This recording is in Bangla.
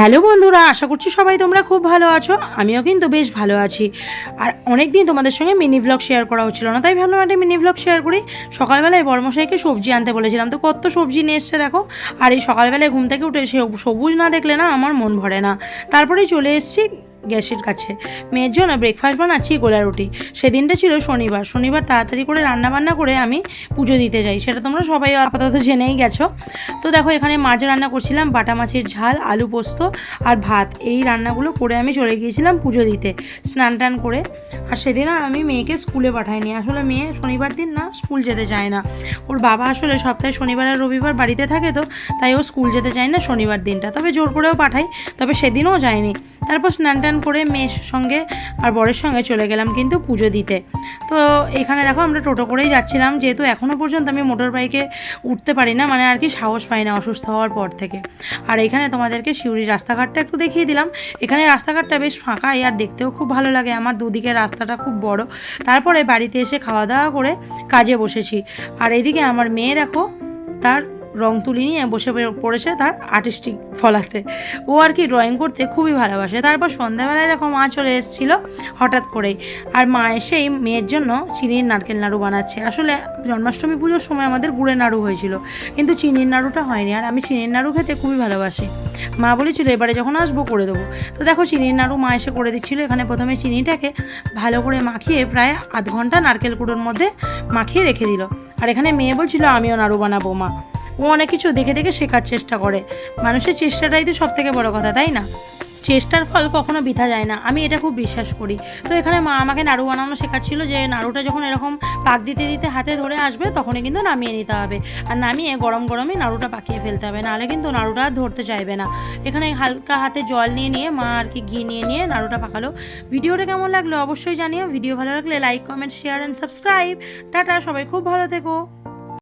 হ্যালো বন্ধুরা, আশা করছি সবাই তোমরা খুব ভালো আছো, আমিও কিন্তু বেশ ভালো আছি। আর অনেক দিন তোমাদের সঙ্গে মিনি ভ্লগ শেয়ার করা হচ্ছিল না, তাই ভাবলাম একটা মিনি ভ্লগ শেয়ার করি। সকালবেলায় বর্মশাইকে সবজি আনতে বলেছিলাম, তো কত সবজি নিয়ে এসছে দেখো। আর এই সকালবেলায় ঘুম থেকে উঠে সে সবুজ না দেখলে না আমার মন ভরে না। তারপরেই চলে এসেছি গ্যাসের কাছে। মেয়ের জন্য ব্রেকফাস্ট বানাচ্ছি গোলা রুটি। সেদিনটা ছিল শনিবার। শনিবার তাড়াতাড়ি করে রান্না বান্না করে আমি পুজো দিতে যাই। সেটা তোমরা সবাই আপাতত জেনেই গেছো। তো দেখো, এখানে মাছ রান্না করছিলাম, বাটা মাছের ঝাল, আলু পোস্ত আর ভাত, এই রান্নাগুলো করে আমি চলে গিয়েছিলাম পুজো দিতে, স্নান টান করে। আর সেদিন আর আমি মেয়েকে স্কুলে পাঠাইনি। আসলে মেয়ে শনিবার দিন না, স্কুল যেতে চায় না। ওর বাবা আসলে সপ্তাহে শনিবার আর রবিবার বাড়িতে থাকে তো, তাই ও স্কুল যেতে চায় না শনিবার দিনটা। তবে জোর করেও পাঠাই, তবে সেদিনও যায়নি। তারপর স্নান টান করে মেয়ের সঙ্গে আর বরের সঙ্গে চলে গেলাম কিন্তু পুজো দিতে। তো এখানে দেখো আমরা টোটো করেই যাচ্ছিলাম, যেহেতু এখনও পর্যন্ত আমি মোটর বাইকে উঠতে পারি না মানে আর কি সাহস পাই না অসুস্থ হওয়ার পর থেকে। আর এখানে তোমাদেরকে শিউরির রাস্তাঘাটটা একটু দেখিয়ে দিলাম। এখানে রাস্তাঘাটটা বেশ ফাঁকাই আর দেখতেও খুব ভালো লাগে, আমার দুদিকে রাস্তাটা খুব বড়। তারপরে বাড়িতে এসে খাওয়া দাওয়া করে কাজে বসেছি। আর এদিকে আমার মেয়ে দেখো, তার রং তুলি নিয়ে বসে পড়েছে তার আর্টিস্টিক ফলাতে। ও আর কি ড্রয়িং করতে খুবই ভালোবাসে। তারপর সন্ধ্যাবেলায় দেখো মা চলে এসেছিল হঠাৎ করেই। আর মা এসেই মেয়ের জন্য চিনির নারকেল নাড়ু বানাচ্ছে। আসলে জন্মাষ্টমী পুজোর সময় আমাদের গুড়ের নাড়ু হয়েছিল। কিন্তু চিনির নাড়ুটা হয়নি। আর আমি চিনির নাড়ু খেতে খুবই ভালোবাসি। মা বলেছিল, এবারে যখন আসব করে দেবো। তো দেখো চিনির নাড়ু মা এসে করে দিচ্ছিল। এখানে প্রথমে চিনিটাকে ভালো করে মাখিয়ে প্রায় আধ ঘণ্টা নারকেল কুড়োর মধ্যে মাখিয়ে রেখে দিল। আর এখানে মেয়ে বলছিল, আমিও নাড়ু বানাবো মা। ও অনেক কিছু দেখে দেখে শেখার চেষ্টা করে। মানুষের চেষ্টাটাই তো সব থেকে বড় কথা, তাই না? চেষ্টার ফল কখনো বৃথা যায় না, আমি এটা খুব বিশ্বাস করি। তো এখানে মা আমাকে নাড়ু বানানো শেখাচ্ছিল যে নাড়ুটা যখন এরকম পাক দিতে দিতে হাতে ধরে আসবে, তখনই কিন্তু নামিয়ে নিতে হবে। আর নামিয়ে গরম গরমই নাড়ুটা পাকিয়ে ফেলতে হবে, নাহলে কিন্তু নাড়ুটা আর ধরতে চাইবে না। এখানে হালকা হাতে জল নিয়ে নিয়ে মা আর কি ঘি নিয়ে নিয়ে নাড়ুটা পাকালো। ভিডিওটা কেমন লাগল অবশ্যই জানিও, ভিডিও ভালো লাগলে like comment share and subscribe tata, সবাই খুব ভালো থেকো।